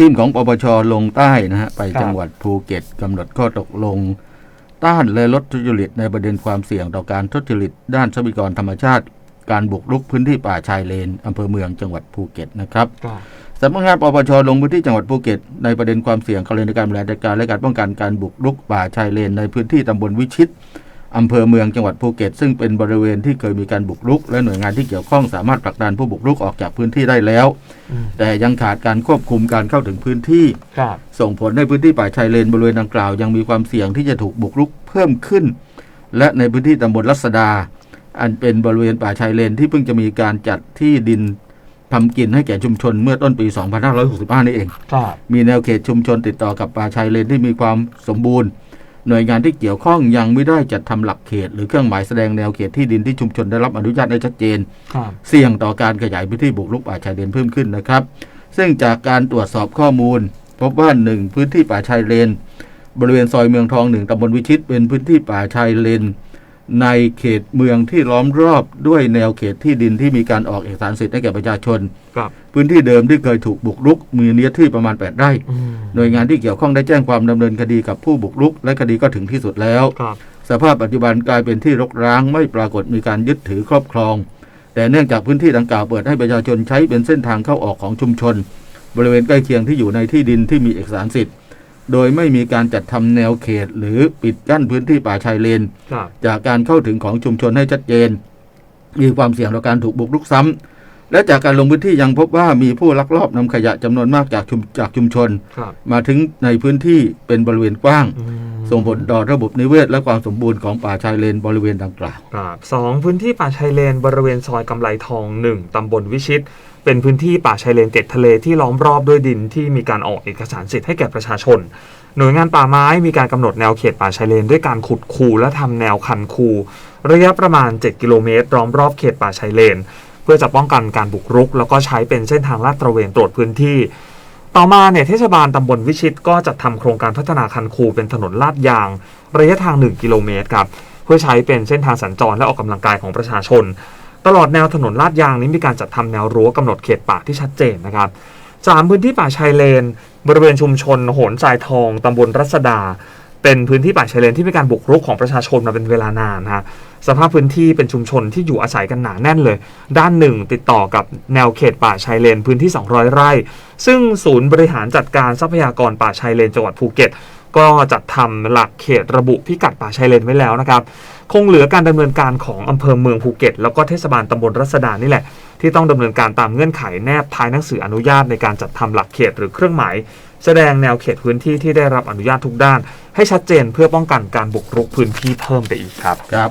ทีมของปปชลงใต้นะฮะไปครับจังหวัดภูเก็ตกำหนดข้อตกลง ต้านและลดทุจริตในประเด็นความเสี่ยงต่อการทุจริตด้านทรัพยากรธรรมชาติ การบุกรุกพื้นที่ป่าชายเลนอำเภอเมืองจังหวัดภูเก็ตนะครับครับสำนักงานปปชลงพื้นที่จังหวัดภูเก็ตในประเด็นความเสี่ยงกรณีการบริหารจัดการและการป้องกันการบุกรุกป่าชายเลนในพื้นที่ตำบลวิชิต อำเภอเมืองจังหวัดภูเก็ต ซึ่งเป็นบริเวณที่เคยมีการบุกรุก และหน่วยงานที่เกี่ยวข้องสามารถผลักดันผู้บุกรุกออกจากพื้นที่ได้แล้วอืมแต่ยังขาดการควบคุมการเข้าถึงพื้นที่ครับส่งผลให้พื้นที่ป่าชายเลนบริเวณดังกล่าวยังมีความเสี่ยงที่จะถูกบุกรุกเพิ่มขึ้น และในพื้นที่ตำบลรัศดา อันเป็นบริเวณป่าชายเลนที่เพิ่งจะมีการจัดที่ดินทำกินให้แก่ชุมชนเมื่อต้นปี 2565 นี่เองครับมีแนวเขตชุมชนติดต่อกับป่าชายเลนที่มีความสมบูรณ์ หน่วยงานที่เกี่ยวข้องยังไม่ได้จัดทำหลักเขต หรือเครื่องหมายแสดงแนวเขตที่ดินที่ชุมชนได้รับอนุญาตได้ชัดเจนครับเสี่ยงต่อการขยายพื้นที่บุกรุกป่าชายเลนเพิ่มขึ้นนะครับ ซึ่งจากการตรวจสอบข้อมูล พบว่าหนึ่งพื้นที่ป่าชายเลน บริเวณซอยเมืองทองหนึ่งตำบลวิชิตเป็นพื้นที่ป่าชายเลน ในเขตเมืองที่ล้อมรอบด้วยแนวเขตที่ดินที่มีการออกเอกสารสิทธิ์ให้แก่ประชาชน ครับ พื้นที่เดิมที่เคยถูกบุกรุกมีเนื้อที่ประมาณ 8 ไร่ อืมหน่วยงานที่เกี่ยวข้องได้แจ้งความดำเนินคดีกับผู้บุกรุก และคดีก็ถึงที่สุดแล้ว ครับ สภาพปัจจุบันกลายเป็นที่รกร้างไม่ปรากฏมีการยึดถือครอบครอง แต่เนื่องจากพื้นที่ดังกล่าวเปิดให้ประชาชนใช้เป็นเส้นทางเข้าออกของชุมชน บริเวณใกล้เคียงที่อยู่ในที่ดินที่มีเอกสารสิทธิ์ โดยไม่มีการจัดทำแนวเขต หรือปิดกั้นพื้นที่ป่าชายเลนครับจากการเข้าถึงของชุมชนให้ชัดเจน มีความเสี่ยงต่อการถูกบุกรุกซ้ำ และจากการลงพื้นที่ยังพบว่ามีผู้ลักลอบนำขยะจำนวนมากจากชุมจากชุมชนครับมาถึงในพื้นที่เป็นบริเวณกว้างอืมส่งผลต่อระบบนิเวศและความสมบูรณ์ของป่าชายเลนบริเวณดังกล่าวครับสองพื้นที่ป่าชายเลนบริเวณซอยกำไลทองหนึ่งตำบลวิชิต เป็นพื้นที่ป่าชายเลนเจ็ดทะเลที่ล้อมรอบด้วยดินที่มีการออกเอกสารสิทธิ์ให้แก่ประชาชนหน่วยงานป่าไม้มีการกำหนดแนวเขตป่าชายเลนด้วยการขุดคูและทำแนวคันคู ระยะประมาณ 7 กิโลเมตร ล้อมรอบเขตป่าชายเลน เพื่อจะป้องกันการบุกรุก แล้วก็ใช้เป็นเส้นทางลาดตระเวนตรวจพื้นที่ ต่อมาเนี่ยเทศบาลตำบลวิชิตก็จัดทำโครงการพัฒนาคันคูเป็นถนนลาดยาง ระยะทาง 1 กิโลเมตรครับเพื่อใช้เป็นเส้นทางสัญจรและออกกำลังกายของประชาชน ตลอดแนวถนนลาดยางนี้มีการจัดทำแนวรั้วกำหนดเขตป่าที่ชัดเจนนะครับสามพื้นที่ป่าชายเลน บริเวณชุมชนโหนทรายทองตำบลรัศดา เป็นพื้นที่ป่าชายเลนที่มีการบุกรุกของประชาชนมาเป็นเวลานานฮะ สภาพพื้นที่เป็นชุมชนที่อยู่อาศัยกันหนาแน่นเลย ด้านหนึ่งติดต่อกับแนวเขตป่าชายเลนพื้นที่ 200 ไร่ ซึ่งศูนย์บริหารจัดการทรัพยากรป่าชายเลนจังหวัดภูเก็ต ก็จัดทำหลักเขตระบุพิกัดป่าชายเลนไว้แล้วนะครับ คงเหลือการดำเนินการของอำเภอเมืองภูเก็ต แล้วก็เทศบาลตำบลรัศดานี่แหละ ที่ต้องดำเนินการตามเงื่อนไขแนบท้ายหนังสืออนุญาตในการจัดทำหลักเขตหรือเครื่องหมายแสดงแนวเขตพื้นที่ที่ได้รับอนุญาตทุกด้าน ให้ชัดเจนเพื่อป้องกันการบุกรุกพื้นที่เพิ่มไปอีกครับครับ